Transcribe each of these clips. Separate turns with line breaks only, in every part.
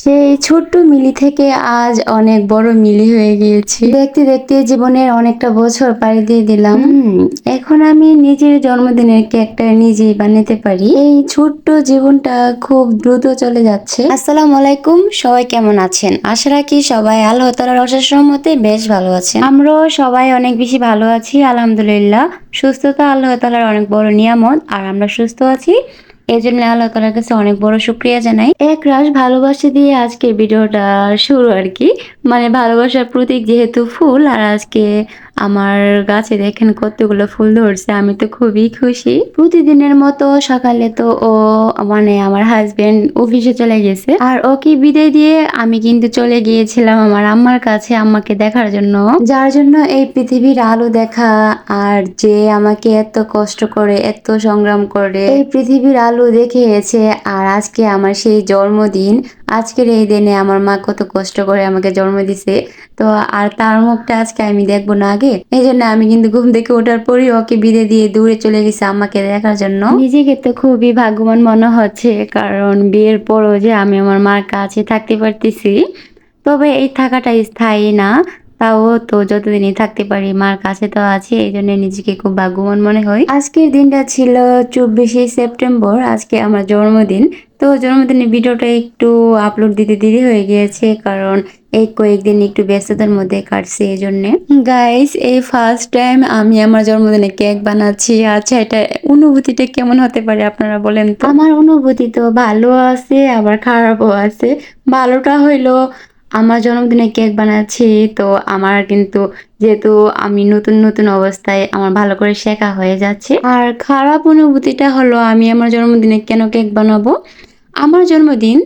সেই ছোট্ট মিলি থেকে আজ অনেক বড় মিলি হয়ে গিয়েছি। দেখতে দেখতে জীবনের অনেকটা বছর পাড়ি দিয়ে দিলাম। এখন আমি নিজের জন্মদিনের কেকটা নিজেই বানাতে পারি। এই ছোট্ট জীবনটা খুব দ্রুত চলে যাচ্ছে। আসসালামু আলাইকুম সবাই কেমন আছেন? আশা রাখি সবাই আল্লাহ তালার অশেষ রহমতে বেশ ভালো আছেন। আমরাও সবাই অনেক বেশি ভালো আছি আলহামদুলিল্লাহ। সুস্থতা আল্লাহ তালার অনেক বড় নিয়ামত। আর আমরা সুস্থ আছি এই জন্য আল্লাহ তালার কাছে অনেক বড় শুক্রিয়া জানাই। এক রাস ভালোবাসা দিয়ে আজকে ভিডিওটা শুরু আর কি। মানে ভালোবাসার প্রতীক যেহেতু ফুল, আর আজকে আমার গাছে দেখেন কতগুলো ফুল ধরছে, আমি তো খুবই খুশি। প্রতিদিনের মতো সকালে তো ও মানে আমার হাজবেন্ড অফিসে চলে গেছে, আর ওকে বিদায় দিয়ে আমি কিন্তু চলে গিয়েছিলাম আমার আম্মার কাছে আম্মাকে দেখার জন্য। যার জন্য এই পৃথিবীর আলো দেখা, আর যে আমাকে এত কষ্ট করে, এত সংগ্রাম করে, এই পৃথিবীর আলো দেখিয়েছে, আর আজকে আমার সেই জন্মদিন, আজকের এই দিনে আমার মা কত কষ্ট করে আমাকে জন্ম দিছে। তো আর তার মুখটা আজকে আমি দেখব না আগে। এই জন্য আমি কিন্তু ঘুম থেকে ওঠার পরই ওকে বিদে দিয়ে দূরে চলে গেছি আমাকে দেখার জন্য। নিজেকে তো খুবই ভাগ্যবান মনে হচ্ছে, কারণ বিয়ের পরও যে আমি আমার মার কাছে থাকতে পারতেছি, তবে এই থাকাটা স্থায়ী না, তাও তো যতদিনই থাকতে পারি মার কাছে তো আছি এই জন্য নিজেকে খুব ভাগ্যবান মনে হয়। আজকের দিনটা ছিল চব্বিশে সেপ্টেম্বর, আজকে আমার জন্মদিন। তো জন্মদিনের ভিডিওটা একটু আপলোড দিতে দেরি হয়ে গিয়েছে, কারণ এই কয়েকদিন একটু ব্যস্ততার মধ্যে কাটছে এই জন্যে গাইস এই ফার্স্ট টাইম আমি আমার জন্মদিনে কেক বানাচ্ছি। আচ্ছা এটা অনুভূতিটা কেমন হতে পারে আপনারা বলেন তো? আমার অনুভূতি তো ভালো আছে, আবার খারাপও আছে। ভালোটা হইল আমার জন্মদিনে কেক বানাচ্ছি, তো আমার কিন্তু যেহেতু আমি নতুন নতুন অবস্থায় আমার ভালো করে শেখা হয়ে যাচ্ছে। আর খারাপ অনুভূতিটা হলো আমি আমার জন্মদিনে কেন কেক বানাবো? আমার জন্মদিন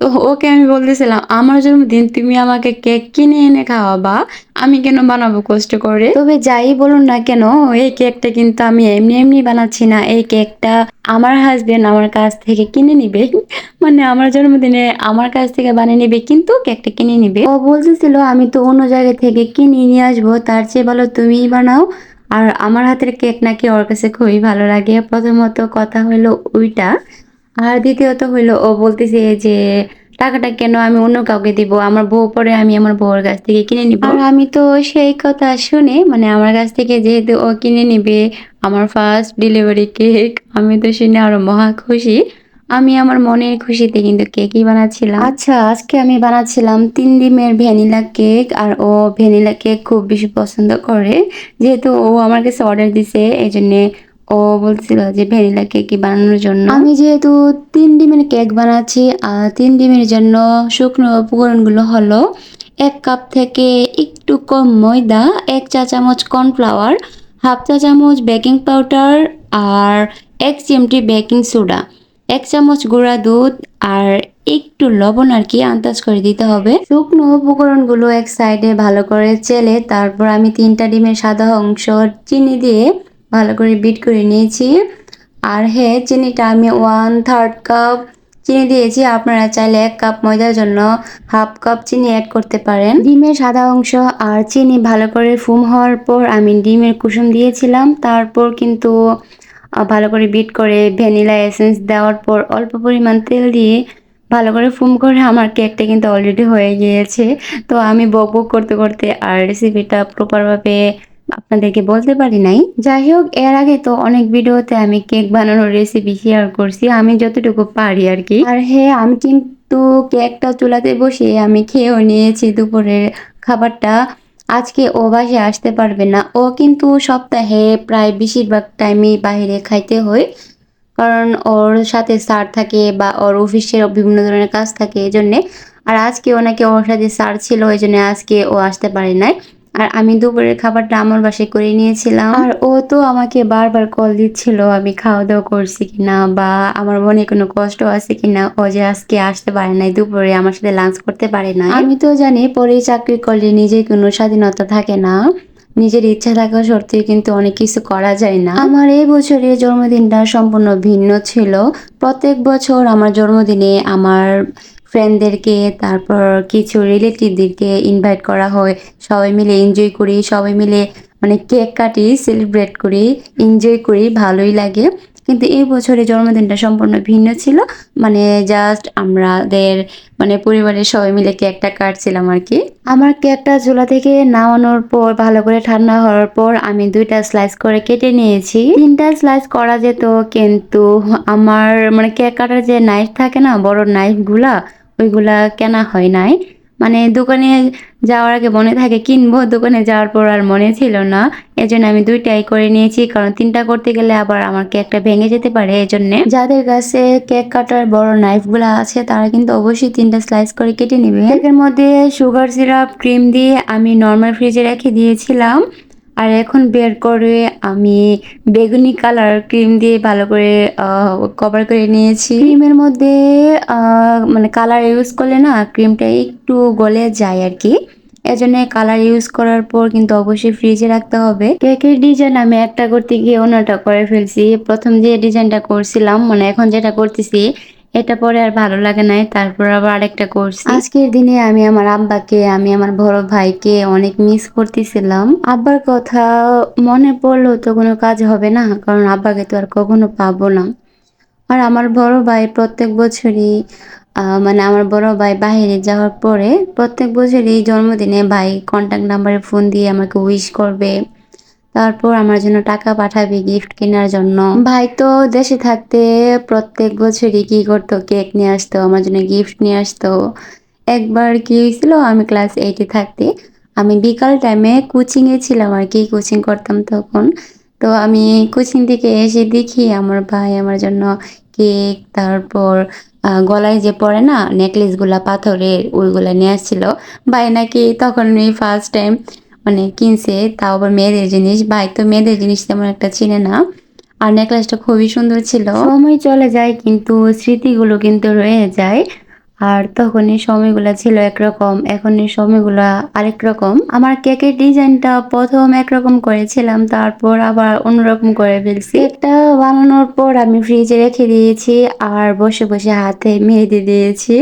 তো ওকে আমি বলতেছিলাম, আমার জন্মদিন তুমি আমাকে কেক কিনে এনে খাওয়াবা, আমি কেন বানাবো কষ্ট করে? তবে যাই বলুন না কেন, এই কেকটা কিন্তু আমি এমনি এমনি বানাচ্ছি না। এই কেকটা আমার হাজবেন্ড আমার কাছ থেকে কিনে নিবে। মানে আমার জন্মদিনে আমার কাছ থেকে বানিয়ে নিবে, কিন্তু কেকটা কিনে নিবে। ও বলতেছিল, আমি তো অন্য জায়গা থেকে কিনে নিয়ে আসব, তার চেয়ে ভালো তুমিই বানাও। আর আমার হাতের কেক নাকি ওর কাছে খুবই ভালো লাগে। প্রথমত কথা হলো ওইটা। আর দ্বিতীয়ত হইল ও বলতেছে যে টাকাটা কেন আমি অন্য কাউকে দিব? আমার বউ পরে আমি আমার বউর কাছ থেকে কিনে নিব। আর আমি তো সেই কথা শুনে মানে আমার কাছ থেকে যেহেতু ও কিনে নিবে আমার ফার্স্ট ডেলিভারি কেক আমি তো শুনে আরও মহা খুশি। আমি আমার মনের খুশিতে কিন্তু কেকই বানাচ্ছিলাম। আচ্ছা আজকে আমি বানাচ্ছিলাম তিন ডিমের ভ্যানিলা কেক আর ও ভ্যানিলা কেক খুব বেশি পছন্দ করে। যেহেতু ও আমার কাছে অর্ডার দিছে এই জন্যে ও বলছিল যে ভ্যানিলা কেক বানানোর জন্য। আমি যেহেতু তিন ডিমের কেক বানাচ্ছি, আর তিন ডিমের জন্য শুকনো উপকরণগুলো হলো এক কাপ থেকে একটু কম ময়দা, এক চা চামচ কর্নফ্লাওয়ার, হাফ চা চামচ বেকিং পাউডার, আর এক চিমটি বেকিং সোডা, এক চামচ গুঁড়া দুধ, আর একটু লবণ আর কি আন্দাজ করে দিতে হবে। শুকনো উপকরণগুলো এক সাইডে ভালো করে চেলে, তারপর আমি তিনটা ডিমের সাদা অংশ চিনি দিয়ে ভালো করে বিট করে নিয়েছি। আর হ্যাঁ চিনিটা আমি ওয়ান থার্ড কাপ চিনি দিয়েছি। আপনারা চাইলে এক কাপ ময়দার জন্য হাফ কাপ চিনি অ্যাড করতে পারেন। ডিমের সাদা অংশ আর চিনি ভালো করে ফুম হওয়ার পর আমি ডিমের কুসুম দিয়েছিলাম। তারপর কিন্তু ভালো করে বিট করে ভ্যানিলা এসেন্স দেওয়ার পর অল্প পরিমাণ তেল দিয়ে ভালো করে ফুম করে আমার কেকটা কিন্তু অলরেডি হয়ে গিয়েছে। তো আমি বক বক করতে করতে আর রেসিপিটা প্রপারভাবে আপনাদেরকে বলতে পারি নাই। যাই হোক এর আগে তো অনেক ভিডিওতে আমি কেক বানানোর রেসিপি শেয়ার করছি, আমি যতটুকু পারি আর কি। আর হ্যাঁ আমি কিন্তু কেকটা চুলাতে বসে আমি খেয়েও নিয়েছি দুপুরের খাবারটা। আজকে ও বাসে আসতে পারবে না। ও কিন্তু সপ্তাহে প্রায় বেশিরভাগ টাইমই বাইরে খাইতে হয়। কারণ ওর সাথে স্যার থাকে বা ওর অফিসের বিভিন্ন ধরনের কাজ থাকে এই জন্যে আর আজকে ওনাকে ওর সাথে স্যার ছিল ওই জন্য আজকে ও আসতে পারে নাই। আর আমি দুপুরের খাবারটা আমার বাসায় করে নিয়েছিলাম। আর ও তো আমাকে বারবার কল দিচ্ছিল, আমি খাওয়া দাওয়া করছি কিনা বা আমার মনে কোনো কষ্ট আছে কিনা? ও যে আজকে আসতে পারে নাই, দুপুরে আমার সাথে লাঞ্চ করতে পারে না আমি তো জানি পরে চাকরি করলে নিজে কোনো স্বাধীনতা থাকে না। নিজের ইচ্ছা থাকা সত্ত্বেও কিন্তু অনেক কিছু করা যায় না। আমার এই বছরের জন্মদিনটা সম্পূর্ণ ভিন্ন ছিল। প্রত্যেক বছর আমার জন্মদিনে আমার ফ্রেন্ডদেরকে তারপর কিছু রিলেটিভদেরকে ইনভাইট করা হয়। সবাই মিলে এনজয় করি, সবাই মিলে মানে কেক কাটি সেলিব্রেট করি এনজয় করি, ভালোই লাগে। কিন্তু এই বছরের জন্মদিনটা সম্পূর্ণ ভিন্ন ছিল। মানে জাস্ট আমাদের মানে পরিবারের সবাই মিলে কেকটা কাটছিলাম আর কি। আমার কেকটা চুলা থেকে নামানোর পর, ভালো করে ঠান্ডা হওয়ার পর আমি দুইটা স্লাইস করে কেটে নিয়েছি। তিনটা স্লাইস করা যেত, কিন্তু আমার মানে কেক কাটার যে নাইফ থাকে না, বড় নাইফগুলা ওইগুলা কেনা হয় নাই। মানে দোকানে যাওয়ার আগে মনে থাকে কিনবো, দোকানে যাওয়ার পর আর মনে ছিল না। এজন্য আমি দুইটাই করে নিয়েছি, কারণ তিনটা করতে গেলে আবার আমার কেকটা ভেঙে যেতে পারে, এজন্য। যাদের কাছে কেক কাটার বড় নাইফগুলা আছে, তারা কিন্তু অবশ্যই তিনটা স্লাইস করে কেটে নেবে। কেকের মধ্যে সুগার সিরাপ ক্রিম দিয়ে আমি নর্মাল ফ্রিজে রেখে দিয়েছিলাম। আর এখন বের করে আমি বেগুনি কালার ক্রিম দিয়ে ভালো করে কভার করে নিয়েছি। ক্রিমের মধ্যে মানে কালার ইউজ করলে না ক্রিমটা একটু গলে যায় আর কি এজন্য কালার ইউজ করার পর কিন্তু অবশ্যই ফ্রিজে রাখতে হবে। কেকের ডিজাইন আমি একটা করতে গিয়ে অন্যটা করে ফেলছি। প্রথম যে ডিজাইনটা করছিলাম মানে এখন যেটা করতেছি এটা পরে আর ভালো লাগে নাই। তারপর আবার আরেকটা করছি। আজকের দিনে আমি আমার আব্বাকে, আমি আমার বড় ভাইকে অনেক মিস করতেছিলাম। আব্বার কথা মনে পড়লেও তো কোনো কাজ হবে না, কারণ আব্বাকে তো আর কখনো পাবো না। আর আমার বড় ভাই প্রত্যেক বছরই মানে আমার বড় ভাই বাইরে যাওয়ার পরে প্রত্যেক বছরই জন্মদিনে ভাই কন্ট্যাক্ট নাম্বারে ফোন দিয়ে আমাকে উইশ করবে। তারপর আমার জন্য টাকা পাঠাবে গিফট কেনার জন্য। ভাই তো দেশে থাকতে প্রত্যেক বছরই কি করতো কেক নিয়ে আসতো, আমার জন্য গিফট নিয়ে আসতো। একবার কি হয়েছিল, আমি ক্লাস এইটে থাকতে আমি বিকাল টাইমে কোচিংয়ে ছিলাম আর কি কোচিং করতাম তখন। তো আমি কোচিং থেকে এসে দেখি আমার ভাই আমার জন্য কেক তারপর গলায় যে পরে না নেকলেসগুলা, পাথরের ওইগুলা নিয়ে আসছিল। ভাই নাকি তখন ফার্স্ট টাইম মানে কিনছে, তাও আবার মেয়েদের জিনিস। ভাই, তো মেয়েদের জিনিস তেমন একটা চিনে না। আর নেকলেসটা খুবই সুন্দর ছিল। সময় চলে যায়, কিন্তু স্মৃতিগুলো কিন্তু রয়ে যায়। আর তখন এই সময়গুলো ছিল একরকম এখন এই সময়গুলো আরেক রকম। আমার কেকের ডিজাইনটা প্রথম একরকম করেছিলাম, তারপর আবার অন্যরকম করে ফেলছি। কেকটা বানানোর পর আমি ফ্রিজে রেখে দিয়েছি, আর বসে বসে হাতে মেহেদি দিয়েছি।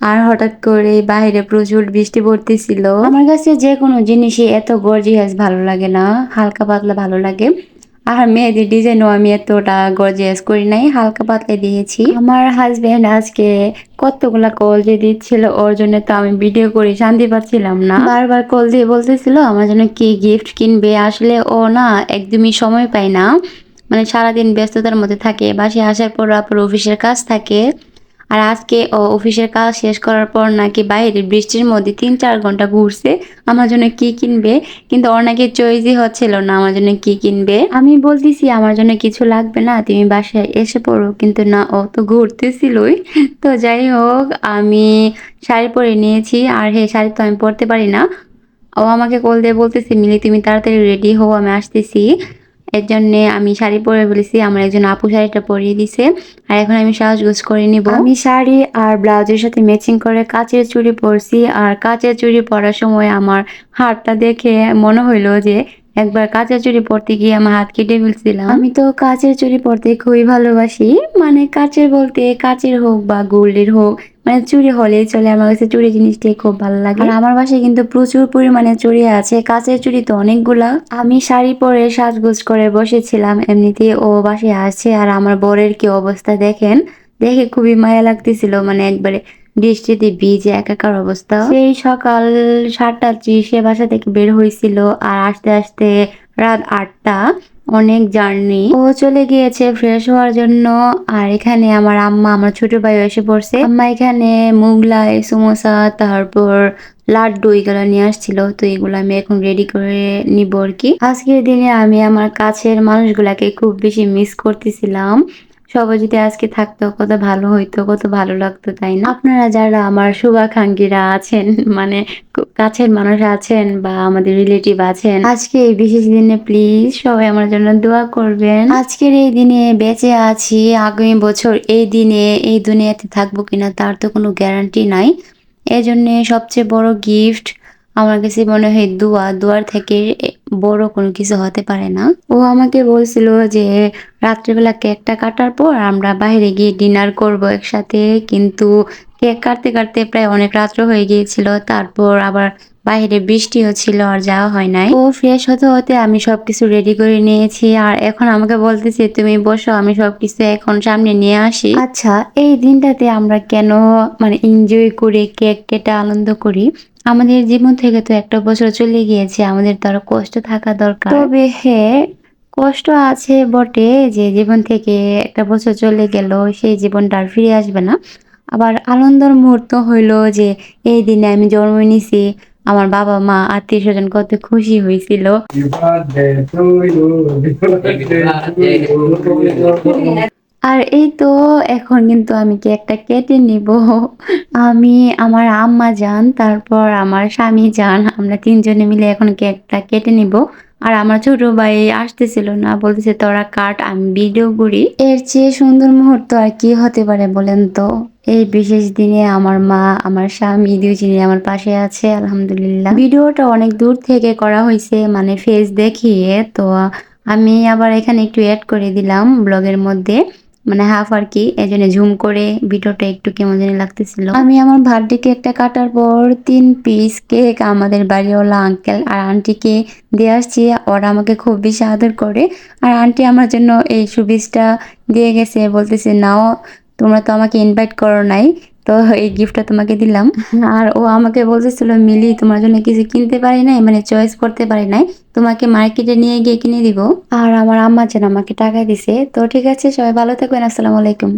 আর হঠাৎ করে বাইরে প্রচুর বৃষ্টি পড়তেছিল। আমার কাছে যে কোনো জিনিসই এত গর্জিয়াস ভালো লাগে না, হালকা পাতলা ভালো লাগে। আর মেহেদির ডিজাইনও আমি এতটা গর্জিয়াস করি নাই, হালকা পাতলা দিয়েছি। আমার হাজবেন্ড আজকে কতগুলা কল দিয়ে দিচ্ছিল, ওর জন্য তো আমি ভিডিও করে শান্তি পাচ্ছিলাম না। বারবার কল দিয়ে বলতেছিল, আমার জন্য কি গিফট কিনবে? আসলে ও না একদমই সময় পায় না। মানে সারাদিন ব্যস্ততার মধ্যে থাকে বাসে আসার পর আবার অফিসের কাজ থাকে। আর আজকে, ও অফিসের কাজ শেষ করার পর নাকি বাইরে বৃষ্টির মধ্যে তিন চার ঘণ্টা ঘুরছে, আমার জন্য কি কিনবে? কিন্তু ওর নাকি চয়েসই হচ্ছিল না, আমার জন্য কি কিনবে? আমি বলতেছি, আমার জন্য কিছু লাগবে না, তুমি বাসায় এসে পড়ো, কিন্তু না, ও তো ঘুরতেছিলই। তো যাই হোক, আমি শাড়ি পরে নিয়েছি, আর হে, শাড়ি তো আমি পরতে পারি না। ও আমাকে কল দিয়ে বলতেছে, মিলি, তুমি তাড়াতাড়ি রেডি হও, আমি আসতেছি। এর জন্যে আমি শাড়ি পরে বলেছি, আমার একজন আপু শাড়িটা পরিয়ে দিছে। আর এখন আমি সাজগোজ করে নিব। আমি শাড়ি আর ব্লাউজের সাথে ম্যাচিং করে কাচের চুড়ি পরছি। আর কাচের চুড়ি পরার সময় আমার হাতটা দেখে মনে হইল যে একবার কাচের চুড়ি পরতে গিয়ে আমার হাত কেটে ফেলছিলাম। আমি তো কাচের চুড়ি পরতে খুবই ভালোবাসি। মানে কাচের বলতে কাচের হোক বা গোল্ডের হোক মানে চুড়ি হলেই চলে। আমার কাছে চুরি জিনিসটাই খুব ভালো লাগে। আর আমার বাসায় কিন্তু প্রচুর পরিমাণে চুড়ি আছে। কাচের চুড়ি তো অনেকগুলা। আমি শাড়ি পরে সাজগোজ করে বসেছিলাম। এমনিতে ও বাসায় আসছে আর আমার বরের কি অবস্থা দেখেন? দেখে খুবই মায়া লাগতেছিল। মানে একবারে বৃষ্টিতে ভিজে একাকার অবস্থা। সেই সকাল সাতটা ত্রিশে বাসা থেকে বের হয়েছিল আর আস্তে আস্তে রাত আটটা। অনেক জার্নি। ও চলে গিয়েছে ফ্রেশ হওয়ার জন্য। আর এখানে আমার আম্মা, আমার ছোট ভাই এসে পড়ছে। আম্মা এখানে মুগলাই, সমোসা, তারপর লাড্ডু এগুলো নিয়ে আসছিল। তো এগুলো আমি এখন রেডি করে নিব আর কি। আজকের দিনে আমি আমার কাছের মানুষগুলাকে খুব বেশি মিস করতেছিলাম। সবাই যদি আজকে থাকতো, কত ভালো হইতো, কত ভালো লাগতো, তাই না? আপনারা যারা আমার শুভাকাঙ্ক্ষীরা আছেন মানে কাছের মানুষ আছেন বা আমাদের রিলেটিভ আছেন, আজকে এই বিশেষ দিনে প্লিজ সবাই আমার জন্য দোয়া করবেন। আজকের এই দিনে বেঁচে আছি, আগামী বছর এই দিনে, এই দুনিয়াতে থাকব কিনা তার তো কোনো গ্যারান্টি নাই। এই জন্যে সবচেয়ে বড় গিফট আমার কাছে মনে হয় দোয়া, দোয়ার থেকে বড় কোনো কিছু হতে পারে না। ও আমাকে বলছিল যে, রাত্রিবেলা কেকটা কাটার পর আমরা বাইরে গিয়ে ডিনার করব একসাথে। কিন্তু কেক কাটতে কাটতে প্রায় অনেক রাত্র হয়ে গিয়েছিল। তারপর আবার বাইরে বৃষ্টিও ছিল আর যাওয়া হয় নাই। ও ফ্রেশ হতে হতে আমি সবকিছু রেডি করে নিয়েছি আর এখন আমাকে বলতেছে, তুমি বসো, আমি সবকিছু এখন সামনে নিয়ে আসি। আচ্ছা এই দিনটাতে আমরা কেন মানে এনজয় করে কেক কেটে আনন্দ করি? আমাদের জীবন থেকে তো একটা বছর চলে গিয়েছে, আমাদের তো আরও কষ্ট থাকা দরকার। তবে হ্যাঁ কষ্ট আছে বটে যে জীবন থেকে একটা বছর চলে গেল, সেই জীবনটা আর ফিরে আসবে না। আবার আনন্দের মুহূর্ত হইল যে এই দিনে আমি জন্ম নিছি আমার বাবা মা আত্মীয় স্বজন কত খুশি হয়েছিল. আর এই তো এখন কিন্তু আমি কেকটা কেটে নিব। আমি, আমার আম্মা যান, তারপর আমার স্বামী যান, আমরা তিনজনে মিলে এখন কেকটা কেটে নিব। আর আমার ছোট ভাই আসতেছিল না, বলতেছে, তোরা কাট, আমি ভিডিও করি। এর চেয়ে সুন্দর মুহূর্ত আর কি হতে পারে বলেন তো? এই বিশেষ দিনে আমার মা, আমার স্বামী দুজনে আমার পাশে আছে, আলহামদুলিল্লাহ। ভিডিওটা অনেক দূর থেকে করা হয়েছে মানে ফেস দেখিয়ে, তো আমি আবার এখানে একটু অ্যাড করে দিলাম ব্লগের মধ্যে মানে হাফ আর কি এই জন্য ঝুম করে ভিডিওটা একটু কেমন জানি লাগতেছিল। আমি আমার বার্থডে কেকটা কাটার পর তিন পিস কেক আমাদের বাড়িওয়ালা আঙ্কেল আর আন্টিকে দিয়ে আসছি, ওরা আমাকে খুব বেশি আদর করে। আর আন্টি আমার জন্য এই সুবিসটা দিয়ে গেছে, বলতেছে, নাও তোমরা তো আমাকে ইনভাইট করো নাই তো এই গিফটটা তোমাকে দিলাম। আর ও আমাকে বলতেছিল মিলি তোমার জন্য কিছু কিনতে পারি নাই মানে চয়েস করতে পারি নাই তোমাকে মার্কেটে নিয়ে গিয়ে কিনে দিব। আর আমার আম্মা যেন আমাকে টাকা দিছে। তো ঠিক আছে সবাই ভালো থাকবেন আসসালামু আলাইকুম।